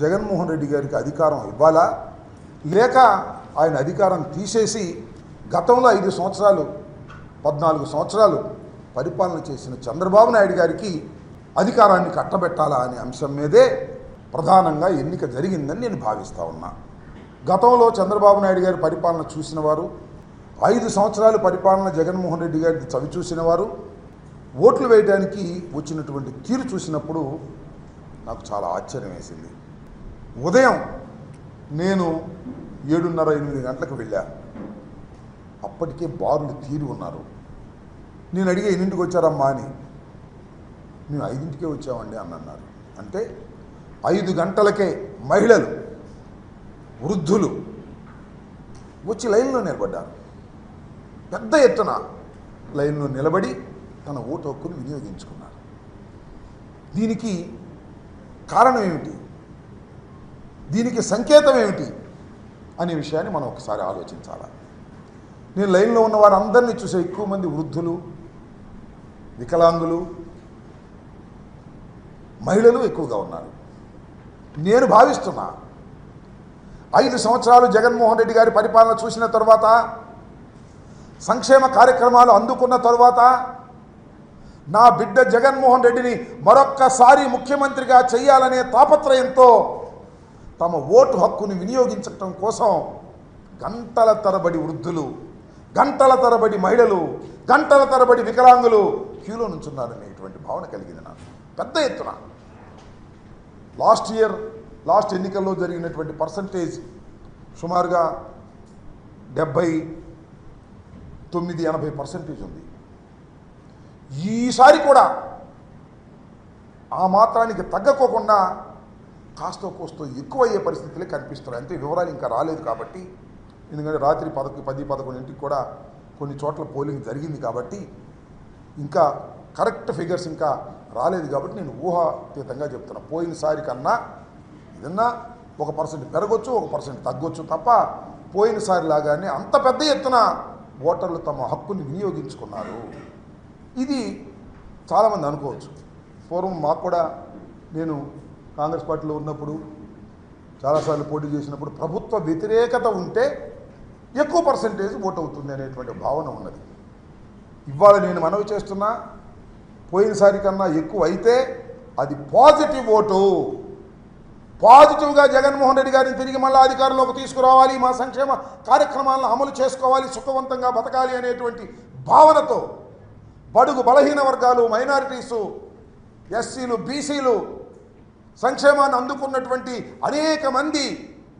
జగన్మోహన్ రెడ్డి గారికి అధికారం ఇవ్వాలా? లేక ఆయన అధికారం తీసేసి గతంలో ఐదు సంవత్సరాలు పద్నాలుగు సంవత్సరాలు పరిపాలన చేసిన చంద్రబాబు నాయుడు గారికి అధికారాన్ని కట్టబెట్టాలా అనే అంశం మీదే ప్రధానంగా ఎన్నిక జరిగిందని నేను భావిస్తూ ఉన్నా. గతంలో చంద్రబాబు నాయుడు గారి పరిపాలన చూసిన వారు ఐదు సంవత్సరాలు పరిపాలన జగన్మోహన్ రెడ్డి గారి చవి చూసిన వారు ఓట్లు వేయడానికి వచ్చినటువంటి తీరు చూసినప్పుడు నాకు చాలా ఆశ్చర్యం వేసింది. ఉదయం నేను ఏడున్నర ఎనిమిది గంటలకు వెళ్ళా. అప్పటికే బారులు తీరి ఉన్నారు. నేను అడిగే ఎన్నింటికి వచ్చారమ్మా? అని. మేము ఐదింటికే వచ్చామండి అని అన్నారు. అంటే ఐదు గంటలకే మహిళలు వృద్ధులు వచ్చి లైన్లో నిలబడ్డారు. పెద్ద ఎత్తున లైన్లో నిలబడి తన ఓటు హక్కును వినియోగించుకున్నారు. దీనికి కారణం ఏమిటి? దీనికి సంకేతం ఏమిటి అనే విషయాన్ని మనం ఒకసారి ఆలోచించాలి? నేను లైన్లో ఉన్న వారందరినీ చూసే ఎక్కువ మంది వృద్ధులు వికలాంగులు మహిళలు ఎక్కువగా ఉన్నారు. నేను భావిస్తున్నా ఐదు సంవత్సరాలు జగన్మోహన్ రెడ్డి గారి పరిపాలన చూసిన తర్వాత సంక్షేమ కార్యక్రమాలు అందుకున్న తరువాత నా బిడ్డ జగన్మోహన్ రెడ్డిని మరొక్కసారి ముఖ్యమంత్రిగా చేయాలనే తాపత్రయంతో తమ ఓటు హక్కును వినియోగించటం కోసం గంటల తరబడి వృద్ధులు గంటల తరబడి మహిళలు గంటల తరబడి వికలాంగులు క్యూలో నుంచున్నారనేటువంటి భావన కలిగింది నాకు. పెద్ద ఎత్తున. లాస్ట్ ఇయర్ లాస్ట్ ఎన్నికల్లో జరిగినటువంటి పర్సంటేజ్ సుమారుగా డెబ్భై తొమ్మిది ఎనభై పర్సెంటేజ్ ఉంది. ఈసారి కూడా ఆ మాత్రానికి తగ్గకోకుండా కాస్తో కోస్తో ఎక్కువయ్యే పరిస్థితులే కనిపిస్తున్నాయి. అంటే వివరాలు ఇంకా రాలేదు కాబట్టి ఎందుకంటే రాత్రి పదకు పది పదకొండింటికి కూడా కొన్ని చోట్ల పోలింగ్ జరిగింది కాబట్టి ఇంకా కరెక్ట్ ఫిగర్స్ ఇంకా రాలేదు కాబట్టి నేను ఊహాతీతంగా చెప్తున్నా. పోయినసారి కన్నా ఏదన్నా ఒక పర్సెంట్ పెరగొచ్చు ఒక పర్సెంట్ తగ్గొచ్చు తప్ప పోయినసారి లాగానే అంత పెద్ద ఎత్తున ఓటర్లు తమ హక్కుని వినియోగించుకున్నారు. ఇది చాలామంది అనుకోవచ్చు. పూర్వం మాకు కూడా నేను కాంగ్రెస్ పార్టీలో ఉన్నప్పుడు చాలాసార్లు పోటీ చేసినప్పుడు ప్రభుత్వ వ్యతిరేకత ఉంటే ఎక్కువ పర్సంటేజ్ ఓట్ అవుతుంది అనేటువంటి భావన ఉన్నది. ఇవాళ నేను మనవి చేస్తున్నా పోయినసారి కన్నా ఎక్కువ అయితే అది పాజిటివ్ ఓటు పాజిటివ్గా జగన్మోహన్ రెడ్డి గారిని తిరిగి మళ్ళీ అధికారంలోకి తీసుకురావాలి మా సంక్షేమ కార్యక్రమాలను అమలు చేసుకోవాలి సుఖవంతంగా బతకాలి అనేటువంటి భావనతో బడుగు బలహీన వర్గాలు మైనారిటీసు ఎస్సీలు బీసీలు సంక్షేమాన్ని అందుకున్నటువంటి అనేక మంది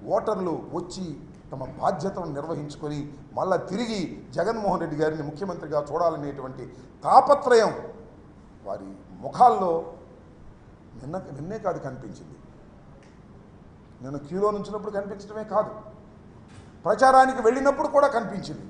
ఓటర్లు వచ్చి తమ బాధ్యతను నిర్వహించుకొని మళ్ళా తిరిగి జగన్మోహన్ రెడ్డి గారిని ముఖ్యమంత్రిగా చూడాలనేటువంటి తాపత్రయం వారి ముఖాల్లో నిన్న నిన్నే కాదు కనిపించింది. నేను క్యూలో నుంచినప్పుడు కనిపించడమే కాదు. ప్రచారానికి వెళ్ళినప్పుడు కూడా కనిపించింది.